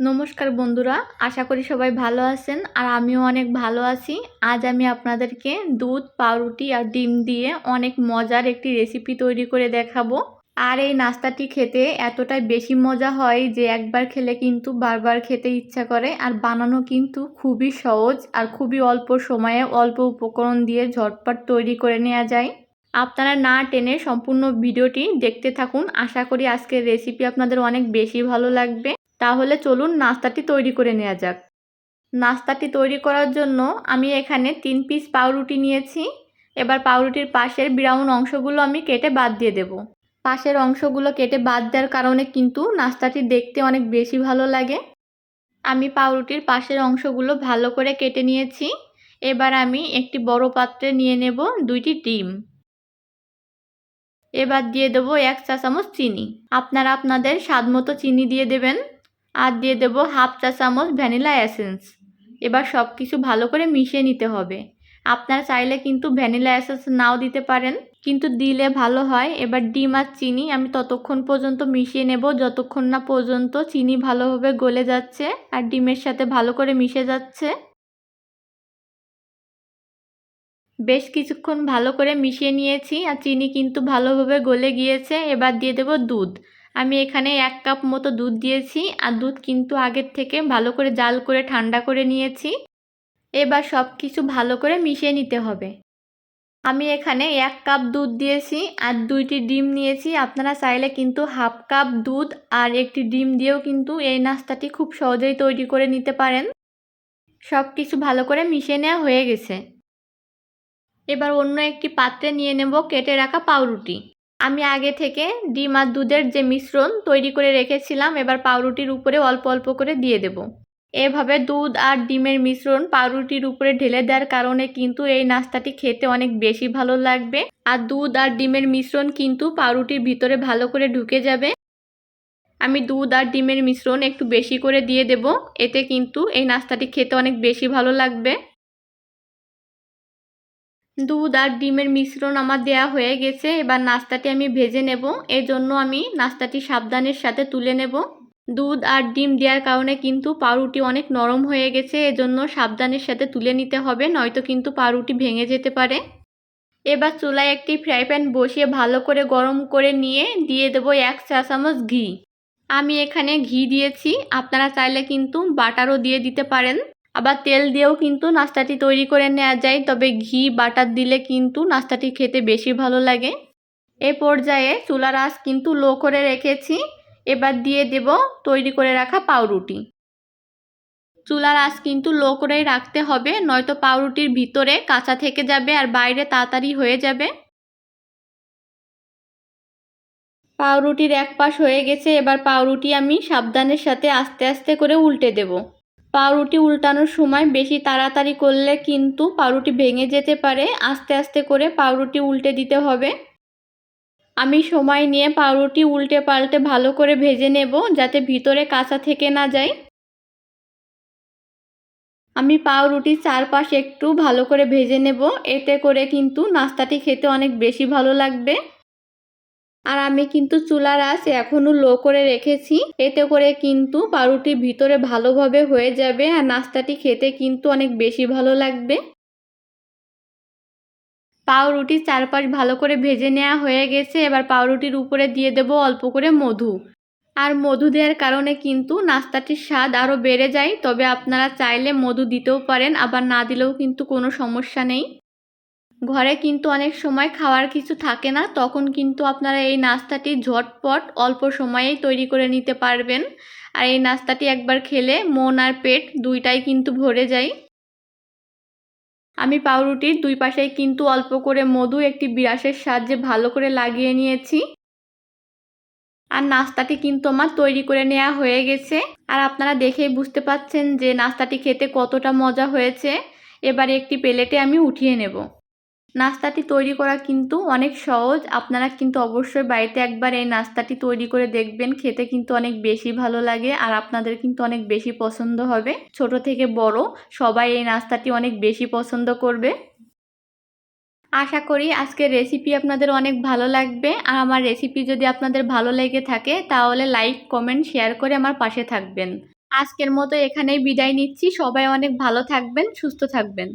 নমস্কার বন্ধুরা, আশা করি সবাই ভালো আছেন আর আমিও অনেক ভালো আছি। আজ আমি আপনাদেরকে দুধ, পাউরুটি আর ডিম দিয়ে অনেক মজার একটি রেসিপি তৈরি করে দেখাবো। আর এই নাস্তাটি খেতে এতটাই বেশি মজা হয় যে একবার খেলে কিন্তু বারবার খেতে ইচ্ছা করে আর বানানো কিন্তু খুবই সহজ আর খুবই অল্প সময়ে অল্প উপকরণ দিয়ে ঝটপট তৈরি করে নেওয়া যায়। আপনারা না টেনে সম্পূর্ণ ভিডিওটি দেখতে থাকুন। আশা করি আজকের রেসিপি আপনাদের অনেক বেশি ভালো লাগবে। তাহলে চলুন নাস্তাটি তৈরি করে নেওয়া যাক। নাস্তাটি তৈরি করার জন্য আমি এখানে তিন পিস পাউরুটি নিয়েছি। এবার পাউরুটির পাশের ব্রাউন অংশগুলো আমি কেটে বাদ দিয়ে দেব। পাশের অংশগুলো কেটে বাদ দেওয়ার কারণে কিন্তু নাস্তাটি দেখতে অনেক বেশি ভালো লাগে। আমি পাউরুটির পাশের অংশগুলো ভালো করে কেটে নিয়েছি। এবার আমি একটি বড় পাত্রে নিয়ে নেব দুইটি ডিম। এবার দিয়ে দেবো এক চা চামচ চিনি। আপনারা আপনাদের স্বাদ মতো চিনি দিয়ে দেবেন। আর দিয়ে দেব হাফ চা চামচ ভ্যানিলা এসেন্স। এবার সব কিছু ভালো করে মিশিয়ে নিতে হবে। আপনারা চাইলে কিন্তু ভ্যানিলা এসেন্স নাও দিতে পারেন। কিন্তু দিলে ভালো হয়। এবার ডিম আর চিনি আমি ততক্ষণ পর্যন্ত মিশিয়ে নেব। যতক্ষণ না পর্যন্ত চিনি ভালোভাবে গলে যাচ্ছে আর ডিমের সাথে ভালো করে মিশে যাচ্ছে। বেশ কিছুক্ষণ ভালো করে মিশিয়ে নিয়েছি আর চিনি কিন্তু ভালোভাবে গলে গিয়েছে। এবার দিয়ে দেব দুধ। আমি এখানে এক কাপ মতো দুধ দিয়েছি আর দুধ কিন্তু আগের থেকে ভালো করে জাল করে ঠান্ডা করে নিয়েছি। এবার সব কিছু ভালো করে মিশিয়ে নিতে হবে। আমি এখানে এক কাপ দুধ দিয়েছি আর দুইটি ডিম নিয়েছি। আপনারা চাইলে কিন্তু হাফ কাপ দুধ আর একটি ডিম দিয়েও কিন্তু এই নাস্তাটি খুব সহজেই তৈরি করে নিতে পারেন। সব কিছু ভালো করে মিশিয়ে নেওয়া হয়ে গেছে। এবার অন্য একটি পাত্রে নিয়ে নেব কেটে রাখা পাউরুটি। আমি আগে থেকে ডিম আর দুধের যে মিশ্রণ তৈরি করে রেখেছিলাম, এবার পাউরুটির উপরে অল্প অল্প করে দিয়ে দেব। এভাবে দুধ আর ডিমের মিশ্রণ পাউরুটির উপরে ঢেলে দেওয়ার কারণে কিন্তু এই নাস্তাটি খেতে অনেক বেশি ভালো লাগবে আর দুধ আর ডিমের মিশ্রণ কিন্তু পাউরুটির ভিতরে ভালো করে ঢুকে যাবে। আমি দুধ আর ডিমের মিশ্রণ একটু বেশি করে দিয়ে দেব, এতে কিন্তু এই নাস্তাটি খেতে অনেক বেশি ভালো লাগবে। দুধ আর ডিমের মিশ্রণ আমার দেয়া হয়ে গেছে। এবার নাস্তাটি আমি ভেজে নেব। জন্য আমি নাস্তাটি সাবধানের সাথে তুলে নেব। দুধ আর ডিম দেওয়ার কারণে কিন্তু পাউরুটি অনেক নরম হয়ে গেছে। এজন্য সাবধানের সাথে তুলে নিতে হবে, নয়তো কিন্তু পাউরুটি ভেঙে যেতে পারে। এবার চুলায় একটি ফ্রাই প্যান বসিয়ে ভালো করে গরম করে নিয়ে দিয়ে দেব এক চা চামচ ঘি। আমি এখানে ঘি দিয়েছি। আপনারা চাইলে কিন্তু বাটারও দিয়ে দিতে পারেন। আবার তেল দিয়েও কিন্তু নাস্তাটি তৈরি করে নেওয়া যায়, তবে ঘি, বাটার দিলে কিন্তু নাস্তাটি খেতে বেশি ভালো লাগে। এ পর্যায়ে চুলার আঁচ কিন্তু লো করে রেখেছি। এবার দিয়ে দেব তৈরি করে রাখা পাউরুটি। চুলার আঁচ কিন্তু লো করেই রাখতে হবে, নয়তো পাউরুটির ভিতরে কাঁচা থেকে যাবে আর বাইরে তাড়াতাড়ি হয়ে যাবে। পাউরুটির এক পাশ হয়ে গেছে, এবার পাউরুটি আমি সাবধানের সাথে আস্তে আস্তে করে উল্টে দেবো। পাউরুটি উল্টানোর সময় বেশি তাড়াতাড়ি করলে কিন্তু পাউরুটি ভেঙে যেতে পারে। আস্তে আস্তে করে পাউরুটি উল্টে দিতে হবে। আমি সময় নিয়ে পাউরুটি উল্টে পাল্টে ভালো করে ভেজে নেব যাতে ভিতরে কাঁচা থেকে না যায়। আমি পাউরুটির চারপাশ একটু ভালো করে ভেজে নেব। এতে করে কিন্তু নাস্তাটি খেতে অনেক বেশি ভালো লাগবে। আর আমি কিন্তু চুলার আঁচ এখনও লো করে রেখেছি। এতে করে কিন্তু পাউরুটি ভিতরে ভালোভাবে হয়ে যাবে আর নাস্তাটি খেতে কিন্তু অনেক বেশি ভালো লাগবে। পাউরুটির চারপাশ ভালো করে ভেজে নেওয়া হয়ে গেছে। এবার পাউরুটির উপরে দিয়ে দেব অল্প করে মধু। আর মধু দেওয়ার কারণে কিন্তু নাস্তাটির স্বাদ আরও বেড়ে যায়। তবে আপনারা চাইলে মধু দিতেও পারেন, আবার না দিলেও কিন্তু কোনো সমস্যা নেই। ঘরে কিন্তু অনেক সময় খাওয়ার কিছু থাকে না, তখন কিন্তু আপনারা এই নাস্তাটি ঝটপট অল্প সময়েই তৈরি করে নিতে পারবেন। আর এই নাস্তাটি একবার খেলে মন আর পেট দুইটাই কিন্তু ভরে যায়। আমি পাউরুটির দুই পাশেই কিন্তু অল্প করে মধু একটি বিরাসের সাহায্যে ভালো করে লাগিয়ে নিয়েছি। আর নাস্তাটি কিন্তু আমার তৈরি করে নেওয়া হয়ে গেছে। আর আপনারা দেখেই বুঝতে পাচ্ছেন যে নাস্তাটি খেতে কতটা মজা হয়েছে। এবারে একটি প্লেটে আমি উঠিয়ে নেব। নাস্তাটি তৈরি করা কিন্তু অনেক সহজ। আপনারা কিন্তু অবশ্যই বাড়িতে একবার এই নাস্তাটি তৈরি করে দেখবেন। খেতে কিন্তু অনেক বেশি ভালো লাগে আর আপনাদের কিন্তু অনেক বেশি পছন্দ হবে। ছোট থেকে বড় সবাই এই নাস্তাটি অনেক বেশি পছন্দ করবে। আশা করি আজকের রেসিপি আপনাদের অনেক ভালো লাগবে। আর আমার রেসিপি যদি আপনাদের ভালো লেগে থাকে, তাহলে লাইক কমেন্ট শেয়ার করে আমার পাশে থাকবেন। আজকের মতো এখানেই বিদায় নিচ্ছি। সবাই অনেক ভালো থাকবেন, সুস্থ থাকবেন।